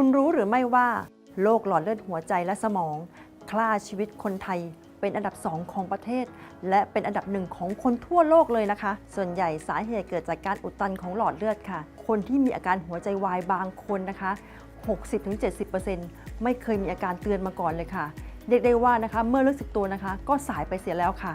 คุณรู้หรือไม่ว่าโรคหลอดเลือดหัวใจและสมองฆ่าชีวิตคนไทยเป็นอันดับ 2 ของประเทศ และเป็นอันดับหนึ่งของคนทั่วโลกเลยนะคะ ส่วนใหญ่สาเหตุเกิดจากการอุดตันของหลอดเลือดค่ะ คนที่มีอาการหัวใจวายบางคนนะคะ 60-70%ไม่เคยมีอาการเตือนมาก่อนเลยค่ะ เรียกได้ว่านะคะเมื่อรู้สึกตัวนะคะ ก็สายไปเสียแล้วค่ะ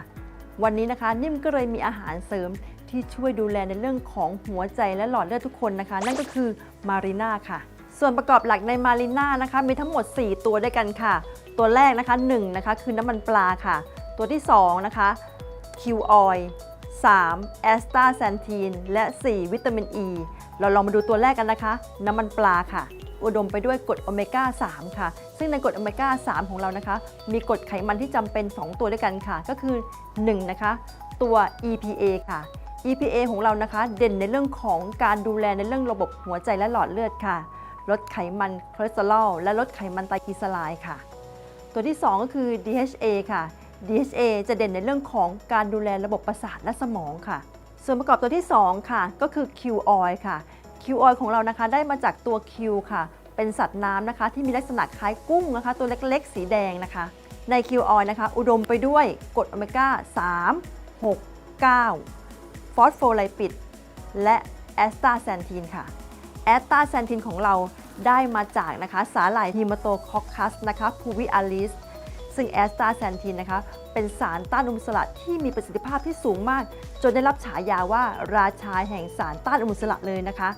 วันนี้นะคะนิ่มก็เลยมีอาหารเสริมที่ช่วยดูแลในเรื่องของหัวใจและหลอดเลือดทุกคนนะคะ นั่นก็คือมารีน่าค่ะ ส่วนประกอบหลักในมารีน่านะคะมีทั้งหมด 4 ตัวด้วยกันค่ะ ตัวแรกนะคะ1นะคะคือน้ำมันปลาค่ะ ตัวที่ 2 นะคะคิวออย3แอสตาแซนทีนและ 4 วิตามินอ e. ีเราลองมาดูตัวแรกกันนะคะ น้ำมันปลาค่ะ อุดมไปด้วยกรดโอเมก้า 3 ค่ะ ซึ่งในกรดโอเมก้า 3 ของเรานะคะ มีกรดไขมันที่จำเป็น 2 ตัวด้วยกันค่ะ ก็คือ 1 นะคะ ตัว EPA ค่ะ EPA ของเรานะคะ เด่นในเรื่องของการดูแลในเรื่องระบบหัวใจและหลอดเลือดค่ะ ลดไขมันคอเลสเตอรอลและลดไขมันไตรกลีเซอไรด์ค่ะ ตัวที่ 2 ก็คือ DHA ค่ะ DHA จะเด่นในเรื่องของการดูแลระบบประสาทและสมองค่ะ ส่วนประกอบตัวที่ 2 ค่ะ ก็คือ Q oil ค่ะ Q oil ของเรานะคะได้มาจากตัว Q ค่ะ เป็นสัตว์น้ำนะคะ ที่มีลักษณะคล้ายกุ้งนะคะ ตัวเล็กๆ สีแดงนะคะ ใน Q oil นะคะ อุดมไปด้วยกรดโอเมก้า 3 6 9 ฟอสโฟไลปิด และแอสตาแซนทีนค่ะ แอสตาแซนทินของเราได้มาจากนะคะสาหร่ายฮิมโตคอคคัสนะคะพูวิอาลิสซึ่งแอสตาแซนทินนะคะเป็นสารต้านอนุมูลอิสระที่มีประสิทธิภาพที่สูงมาก จนได้รับฉายาว่าราชาแห่งสารต้านอนุมูลอิสระเลยนะคะ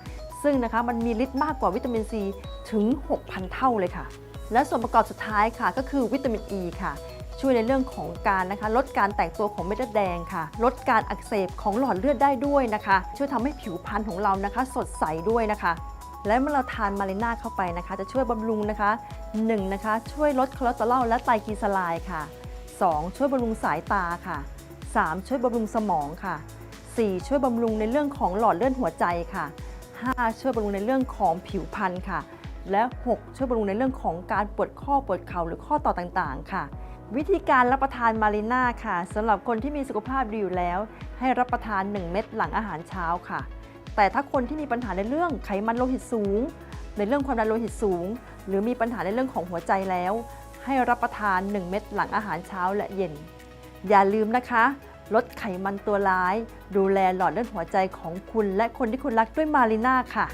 ซึ่งนะคะมันมีฤทธิ์มากกว่าวิตามินซีถึง 6,000 เท่าเลยค่ะ และส่วนประกอบสุดท้ายค่ะก็คือวิตามินอ e ีค่ะ ช่วยในเรื่องของการนะคะลดการแตกตัวของเม็ดเลือดแดงค่ะ ลดการอักเสบของหลอดเลือดได้ด้วยนะคะ ช่วยทำให้ผิวพรรณของเรานะคะ สดใสด้วยนะคะและเมื่อเราทานมาริน่าเข้าไปนะคะ จะช่วยบำรุงนะคะ 1 นะคะ ช่วยลดคอเลสเตอรอลและไตรกลีเซอไรด์ค่ะ 2 ช่วยบำรุงสายตาค่ะ 3 ช่วยบำรุงสมองค่ะ 4 ช่วยบำรุงในเรื่องของหลอดเลือดหัวใจค่ะ 5 ช่วยบำรุงในเรื่องของผิวพรรณค่ะ และ 6 ช่วยบำรุงในเรื่องของการปวดข้อปวดเข่าหรือข้อต่อต่างๆ ค่ะ วิธีการรับประทานมารีน่าค่ะสำหรับคนที่มีสุขภาพดีอยู่แล้ว ให้รับประทาน 1 เม็ดหลังอาหารเช้าค่ะ แต่ถ้าคนที่มีปัญหาในเรื่องไขมันโลหิตสูง ในเรื่องความดันโลหิตสูง หรือมีปัญหาในเรื่องของหัวใจแล้ว ให้รับประทาน 1 เม็ดหลังอาหารเช้าและเย็น อย่าลืมนะคะ ลดไขมันตัวร้าย ดูแลหลอดเลือดหัวใจของคุณ และคนที่คุณรักด้วยมารีน่าค่ะ